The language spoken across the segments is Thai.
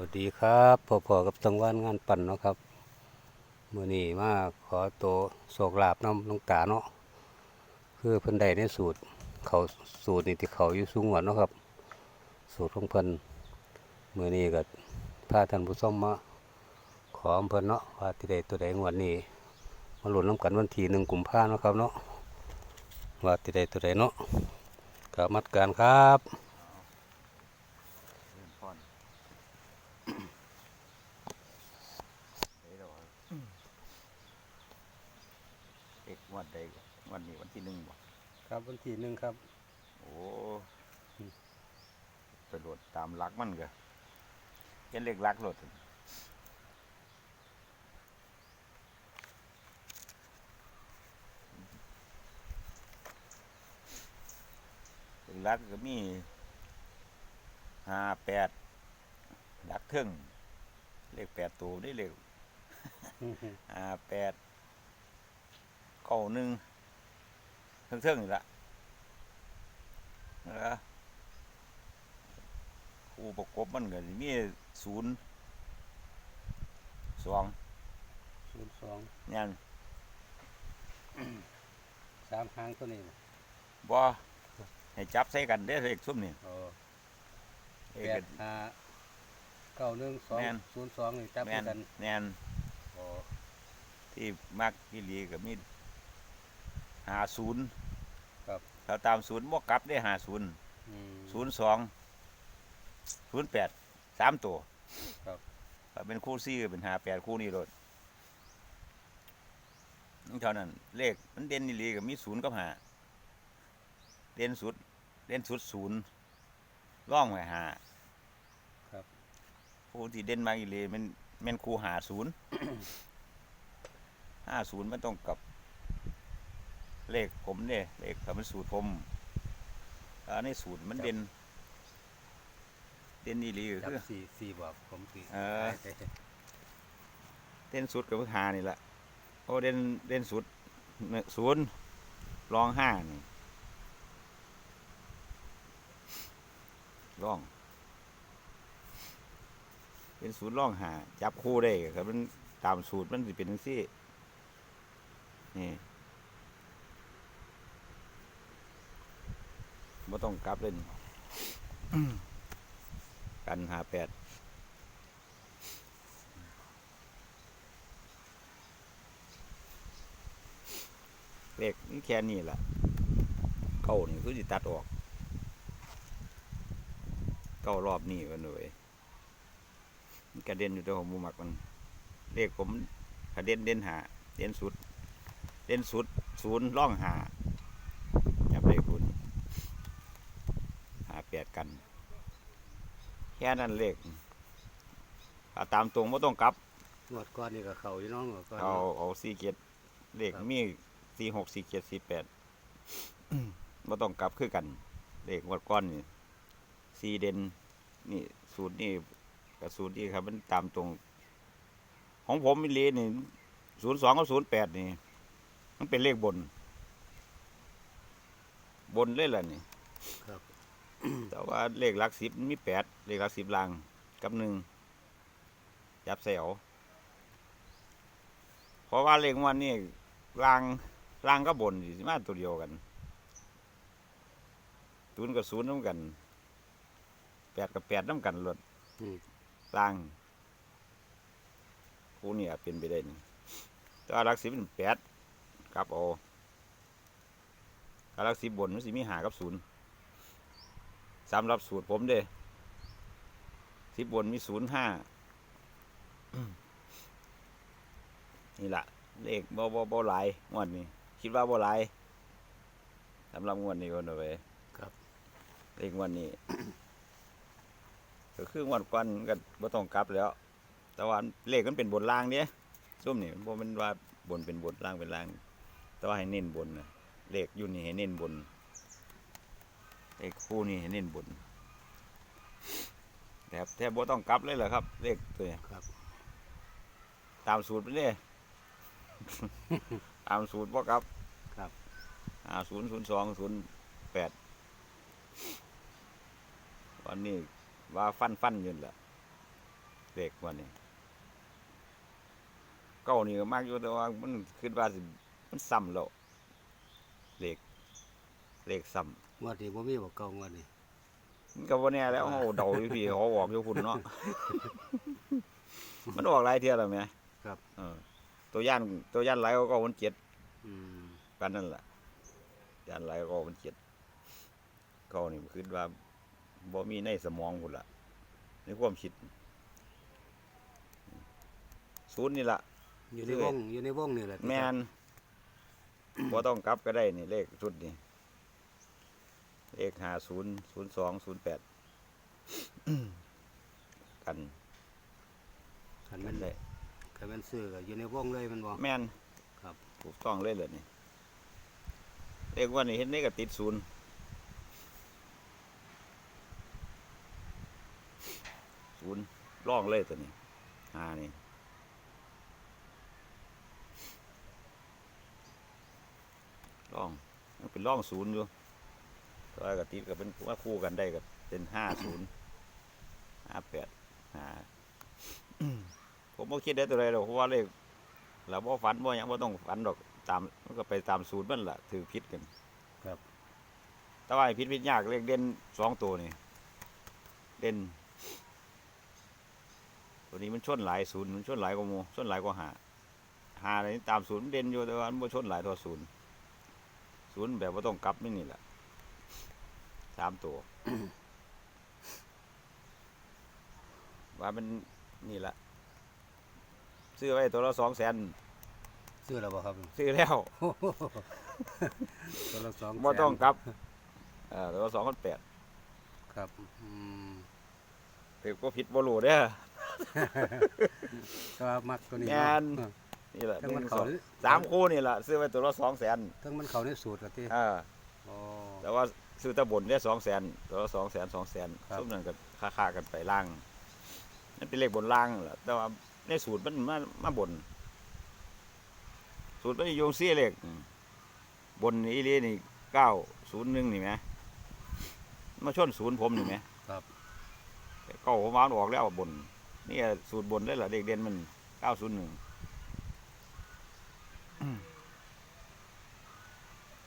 วัสดีครับพอพอกับสังวานงานปั่นเนาะครับมื่อนี้มาขอโตวโศกลาบน้ำน้องตาเนาะคือเพิ่นใดในสูตรเขาสูตรนี่ที่เขาอยู่สูงหวดเนาะครับ สูตรของเพิ่นมื่อนี้ก็พาท่านผู้ชมมาขออเพิ่นเนาะว่าที่ใดตัวใดงวดนี้มาหลุนน้ำกันวันที่หนึ่งกลุ่มภาเนาะครับเนาะว่าที่ใดตัวใดเนาะกมัดการครับ เริ่มพอนเดี๋ยวเราเอกงวันใดง วันนี้วันที่หนึ่งบ่ครับวันที่หนึ่งครับ โอ้ไปโหลดตามหลักมันก็เป็นเลขหลักโหลดเลขหลักก็มีห้าแปดดักเทึ่งเลขแปดตัวนี่เลขห้าแปดเก้าหนึ่ง เทิงๆนี่ละนะคู่ประกบมันก็สิมีศูนย์สองศูนย์สองยันสามครั้งตัวนี้นะบ่ให้จับใส่กันได้อเลขซุ่มนี่โอ้เลแปขดห้าเก้าหนึ่งสองแม่นศูนย์สองนี่จับแมด้วยนกันแมนโอ้ที่มักที่ลีก็มี หาศูนย์ครับ ถ้าตามศูนย์บ่กลับได้หาศูนย์อืม ศูนย์สองศูนย์แปดสามตัวครับ ถ้าเป็นคู่ซี่ก็เป็นหาแปดคู่นี้รถนี่เท่านั้น เลขมันเด่นนี่ลีกับมีศูนย์กับหาเด่นสุดเด่นสุดศูนย์ร่องไว้หาครับ ผู้ที่เด่นมากอีหลีมันแม่นคู่หาศูนย์ ห้าศูนย์มันต้องกับ เลขผมเนี่ยเลขถ้ามันสูตรผมอันนี้สูตรมันเด่น เด่นอีหลีก็จับคือ สี่สี่บอกผมสี่เออ เด่นสุดกับหานี่แหละโอ้เด่นเด่นสุดเนี่ยศูนย์รองห้านี่ร่อง เป็นศูนย์ร่องหาจับคู่ได้ครับมันตามสูตรมันสิเป็นจังซี่ นี่ ไม่ต้องกลับเลยนี่กันหาแปดเลขแค่นี้แหละเก้านี่คือสิตัดออก เก้ารอบนี่กันเลยมันกระเด็นอยู่ตัวของมูมักมันเลขผมกระเด็นเด่นหาเด่นสุด เด่นสุดศูนย์ร่องหาจับเลขคุณหาแปดกัน แค่นั้นเลขถ้าตามตรงไม่ต้องกลับงวดก้อนนี่ก็เขาอยู่เน้องงวดก้อนเอาเอาสี่เกียรเลขครับ มีสี่หกสี่เกียรสี่แปดไม่ต้องกลับคือกัน เลขวัดก้อนนี่สี่เด่นนี่สูตรนี่กับสูตรนี่ครับ มันตามตรง ของผมมิลีนี่ศูนย์สองกับศูนย์แปดนี่ มันเป็นเลขบน บนเลยล่ะนี่ ครับ แต่ว่าเลขหลักสิบมันมีแปดเลขหลักสิบลางกับหนึ่งจับเสวเพราะว่าเลขงวันนี้ลางลางก็บนสิมาตัวเดียวกันศูนย์กับศูนย์น้ำกันแปดกับแปดน้ำกันหลดอืมลางคู่นี่อาจเป็นไปได้นี่แต่ว่าหลักสิบเป็นแปดครับเอาถ้าหลักสิบบนมันสิมีหากับศูนย์ สำหรับสูตรผมเด้สิบบนมีศูนย์ห้านี่แหละเลขบ่บ่บ่หลายงวดนี้ คิดว่าบ่หลายสำหรับงวดนี้ก่อนเอาไปครับ เลขงวดนี้ ก็คืองวดก่อนก็บ่ต้องกลับแล้ว แต่ว่าเลขมันเป็นบนล่างเนี่ยซุ่มนี่บ่แมันว่าบนเป็นบนล่างเป็นล่าง แต่ว่าให้เน้นบนนะเลขอยู่นี่ให้เน้นบน เลขคู่นี่ให้เน้นบนแทบแทบบ่ต้องกลับเลยเหรอครับ เลขตัวเนี้ยครับ ตามสูตรไปเลย ตามสูตรบ่กลับครับ อ่าศูนย์ศูนย์สองศูนย์แปดวันนี้ว่าฟันฟันอยืนแหละเลขวันนี้เก้านี่ก็มากอยู่แต่ว่ามันคิดว่าสิมันซ้ำแล้วเลขเลขซ้ำ งวดนี้บ่มีบ่เก่างวดนี้มันก็บ่แน่แล้วเฮาเดาอยู่พี่เขาออกอยู่พุ่นเนาะ มันออกหลายเที่ยแล้วแหมครับเออตัวย่านตัวย่านหลายก็เก็มันเจ็ดอืมกันนั่นล่ะย่านหลายก็เก็มันเจ็ดเก้านี่คิดว่าบ่มีในสมองพุ่นล่ะในความคิดศูนย์นี่ล่ะอยู่ในวงอยู่ในวงนี่แหละแมนบ่ต้องกลับก็ได้นี่เลขชุดนี่ เลขห้าศูนย์ศูนย์สองศูนย์แปดกันคันกัแม่นนได้คันแม่นซื้อก็อยู่ในวงเลยมันบ่ แมนครับ ถูกต้องเลยเลยนี่เลขว่านี่เห็นนี่ก็ติดศูนย์ศูนย์ร่องเลยตัวนี้ห้านี่ร่องมันเป็นร่องศูนย์อยู่ ตัวกับติดก็เป็นว่าคู่กันได้กับเป็นห้าศูนย์ห้าแปดห้าผมบ่คิดได้ตัวใดหรอกเพราะว่าเลขเราบ่ฝันบ่หยังบ่ต้องฝันดอกตามมันก็ไปตามสูตรมันล่ะถือผิดกันครับแต่ว่าไอ้ผิดผิดยากเลขเด่นสองตัวนี่เด่นตัวนี้มันชนหลายศูนย์มันชนหลายกว่าหมูชนหลายกว่าหาหาอะไรนี่ตามศูนย์มันเด่นอยู่แต่ว่ามันบ่ชนหลายตัวศูนย์ศูนย์แบบว่าต้องกลับนี่นี่แหละ สามตัว ว่ามันนี่ละซื้อไว้ตัวละสองแสนซื้อแล้วบ่ครับซื้อแล้วตัวละสองบ่ต้องแสนกลับเออตัวละสองพันแปดครับอืมถือก็ผิดบ่รู้เด้อก็มักตัวนี้แม่นเนาะนี่แหละทั้งหมันนึ่งเขาสองสามคู่นี่แหละซื้อไว้ตัวละสองแสนทั้งมันเขาในสูตรก็ที่อ่าอ๋อแต่ว่า ซื้อแตะบนได้สองแสนตัวละสองแสนสองแสนครับ ซุ่มนั่นก็ค่าๆกันไปล่างนั่นเป็นเลขบนล่างแหละแต่ว่าในสูตรมันมามาบน สูตรมันโยงซี่เลขอืมบนนี่อีหลีนี่เก้าศูนย์หนึ่งนี่ไหมมาชนศูนย์ผมนี่ไหมครับ เก้าผมวานออกแล้วบน นี่สูตรบนได้เหรอเด็กเด่นมันเก้าศูนย์หนึ่ง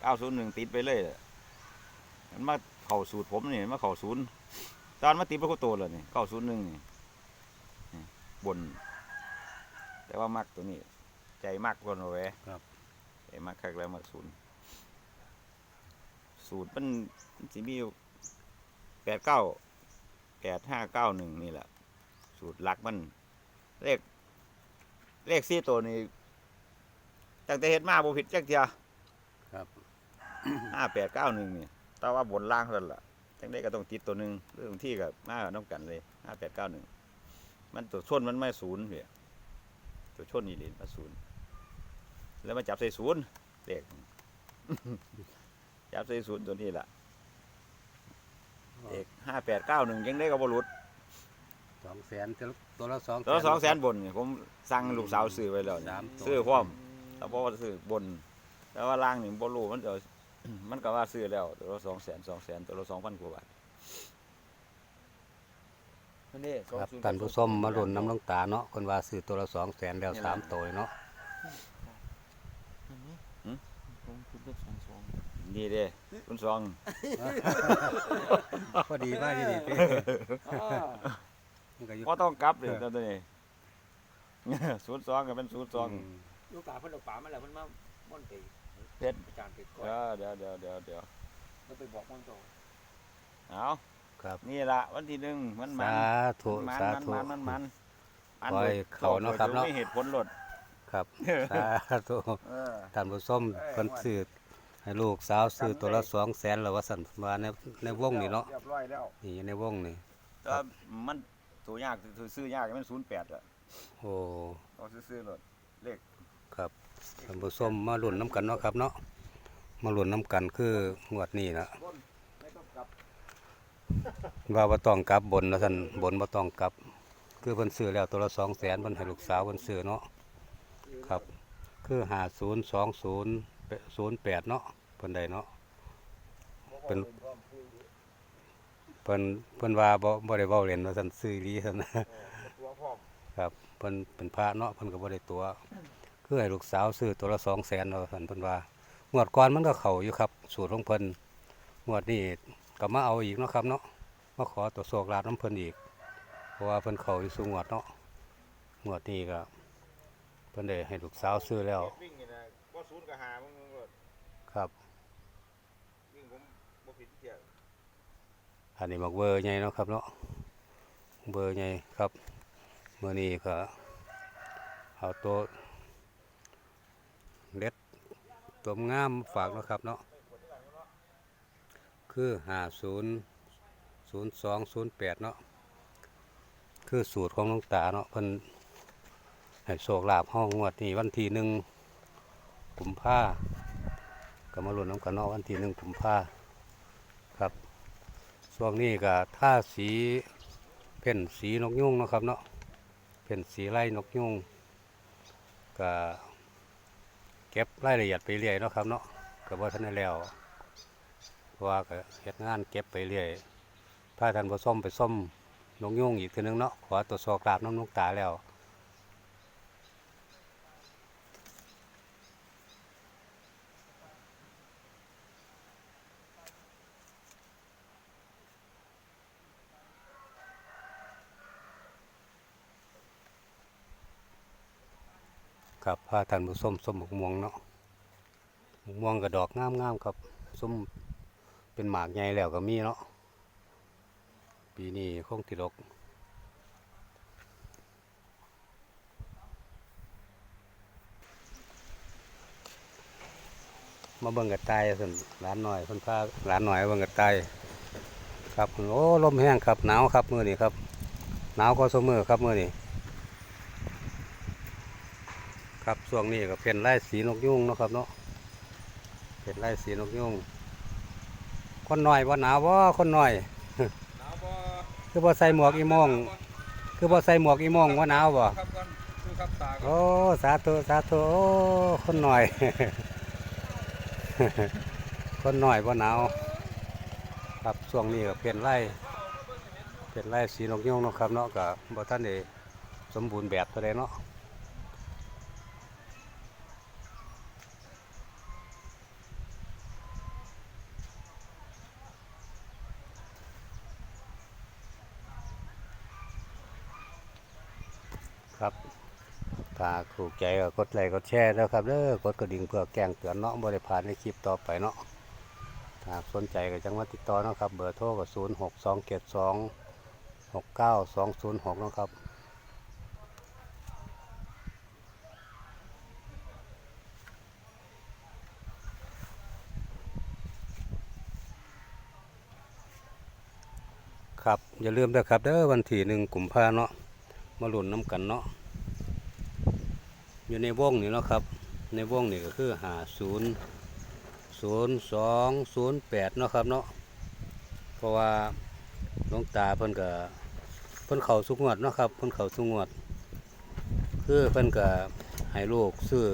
เก้าศูนย์หนึ่งติดไปเลยอะ มันมาเข่าสูตรผมนี่มาเข่าศูนย์ตอนมาติดพระโคโตเลยนี่เก้าศูนย์หนึ่งนี่นี่บน แต่ว่ามักตัวนี้ ใจมากกว่าเอาไว้ครับใจมากคักแล้วมักศูนย์สูตรมันมันสิมีอยู่แปดเก้าแปดห้าเก้าหนึ่งนี่แหละ สูตรหลักมันเลขเลขสี่ตัวนี้ตั้งแต่เห็นมาบ่ผิดจักเทียครับห้าแปดเก้าหนึ่งนี่ แต่ว่าบนล่างเท่านั้นล่ะจังได้ก็ต้องติดตัวหนึ่งเรื่องที่กับมาน้ำกันเลยห้าแปดเก้าหนึ่งมันตัวชนมันไม่ศูนย์เพียตัวชนนี่เด่นมาศูนย์แล้วมาจับใส่ศูนย์เลขจับใส่ศูนย์ตัวนี้ล่ะเลขห้าแปดเก้าหนึ่งยังได้ก็บรุษสองแสนตัวละสองตัวละสองแสนบนนี่ผมสั่งลูกสาวซื้อไว้แล้วนี่สามตัวซื้อพร้อมแล้วบอกว่าซื้อบน แต่ว่าล่างนี่บ่รู้มันจะ มันก็ว่าซื้อแล้ว ตัวละสองแสนสองแสนตัวละสองพันกว่าบาทนี่สองครับศูย์ท่านผู้ชมมาลุ้นน้ำลงตาเนาะคนว่าซื้อตัวละสองแสนแล้วสามตัวเนาะอันนี้หืมผมคุณก็สองสองนี่เด้คุณสองพอดีมากที่นี่มันก็อยู่พอต้องกลับเลยตอนนี้ศูนย์สองก็เป็นศูนย์สอง อืม ลูกตาเพิ่นเอาป่ามาแล้วเพิ่นมาม่อนไป เพชรอาจารย์ไปก่อนเดี๋ยวเดี๋ยวเดี๋ยวเดี๋ยวเดี๋ยวแล้วไปบอกม่อนต่อเอาครับนี่ละวันที่หนึ่งมันมันสาธุมันสามันธุ มันมันมันมันขอให้เข้าเนาะครับเนาะ ไม่เหตุผลหลด ครับ สาธุเออ ท่านผู้ชมเพิ่นซื้อให้ลูกสาวซื้อตัวละสองแสนแล้วว่าสั่นมาในในวงนี่เนาะเรียบร้อยแล้วนี่ในวงนี่ แต่ว่ามันตัวยากซื้อยากมันศูนย์แปดอะโอ้ เอาซื้อๆหลดเลขครับ ท่านผู้ชมมาหลุนน้ำกันเนาะครับเนาะมาหลุนน้ำกันคืองวดนี้นะบนไม่ต้องกลับว่าบ่ต้องกลับบนนะท่านบนบ่ต้องกลับ คือเพิ่นซื้อแล้วตัวละสองแสนเพิ่นให้ลูกสาวเพิ่นซื้อเนาะครับ คือหาศูนย์สองศูนย์ศูนย์แปดเนาะเพิ่นได้เนาะเพิ่นเพิ่นเพิ่นว่าบ่บ่ได้เว้าเล่นว่าท่านซื้ออีหลีท่านครับเพิ่นเป็นพระเนาะเพิ่นก็บ่ได้ตัว คือให้ลูกสาวซื้อตัวละ200,000เอาซั่นเพิ่นว่างวดก่อนมันก็เข้าอยู่ครับ สูตรของเพิ่นงวดนี้ก็มาเอาอีกเนาะครับเนาะมาขอตัวโชคลาภน้ำเพิ่นอีก เพราะว่าเพิ่นเข้าอยู่สูงวดเนาะงวดนี้ก็เพิ่นได้ให้ลูกสาวซื้อแล้ววิ่งนี่นะบ่ศูนย์กับหามึงก็ครับวิ่งผมบ่ผิดเที่ยอันนี้มักเบอร์ใหญ่เนาะครับเนาะเบอร์ใหญ่ครับเมื้อนี้ก็เอาตัว เล็ดตัวงามฝากนะครับเนาะคือ50 0208เนาะคือสูตรของหลวงตาเนาะเพิ่นให้โชคลาภห้องงวดนี้วันที่หนึ่งกุมภาก็มาลุ้นน้ำกันเนาะวันที่หนึ่งกุมภาครับช่วงนี้ก็ท่าสีเพ่นสีนกยุงนะครับเนาะเพ่นสีไล่นกยุงก็ ก็บรายละเอียดไปเรื่อยเนาะครับเนาะกับ่ทันได้แล้วเพราะว่าก็เฮ็ดงานเก็บไปเรื่อยถ้าท่านผส้มไปส้มนกยุงอีกทีนึงเนาะขอตรวจสอบกราบน้ำนกตาแล้ว ครับพาท่านผู้ส้มส้มหมกม่วงเนาะหมกม่วงกับดอกงามๆครับส้มเป็นหมากใหญ่แล้วก็มีเนาะปีนี้คงติดอกมาเบิ่งกระต่ายสิร้านหน่อยเพิ่นพาร้านหน่อยเบิ่งกระต่ายครับโอ้ลมแห้งครับหนาวครับมือนี้ครับหนาวก็สมือครับมือนี้ ครับช่วงนี้ก็เป็นไร่สีนกยุงนะครับเนาะเป็นไร่สีนกยุงคนหน่อยว่าหนาวว่าคนหน่อย คือบ่ใส่หมวกอีโมงคือบ่ใส่หมวกอีโมงว่าหนาวบ่โอ้สาธุสาธุคนหน่อย คนหน่อยว่าหนาวครับช่วงนี้ก็เป็นไร่เป็นไร่สีนกยุงนะครับเนาะก็บ่ทันได้สมบูรณ์แบบเท่าใดเนาะ ครับถ้าถูกใจก็กดไลค์กดแชร์แล้วครับเด้อกดกระดิ่งเพื่อแจ้งเตือนเนาะบริพาดในคลิปต่อไปเนาะถ้าสนใจก็จังหวัดติดต่อนะครับ เบอร์โทรก็ศูนย์หกสองเจ็ดสองหกเก้าสองศูนย์หกนะครับครับอย่าลืมนะครับเด้อวันที่หนึ่งกุมภาเนาะ มาหลุ้นน้ำกันเนาะอยู่ในวงนี่เนาะครับ ในวงนี่ก็คือหาศูนย์ศูนย์สองศูนย์แปดเนาะครับเนาะเพราะว่าหลวงตาเพิ่นก็เพิ่นเข่าสุกงวดเนาะครับเพิ่นเข่าสุกงวด คือเพิ่นก็ให้ลูกซื้อ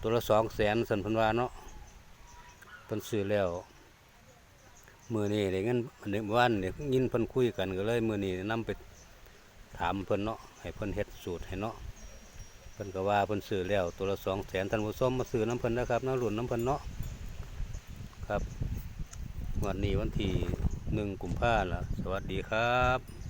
ตัวละสองแสนสันพิ่นวาเนาะเพิ่นซื้อแล้วมือนี้ได้เงินอันนี้วันเนี่ยินเพิ่นคุยกันก็เลยมือนี้นำไป ถามเพิ่นเนาะให้เพิ่นเฮ็ดสูตรให้เนาะเพิ่นก็ว่าเพิ่นซื้อแล้วตัวละสองแสนท่านผู้ชมมาซื้อน้ำเพิ่นนะครับน้ำหลุนน้ำเพิ่นเนาะครับวันนี้วันที่หนึ่งกุมภาพันธ์ละสวัสดีครับ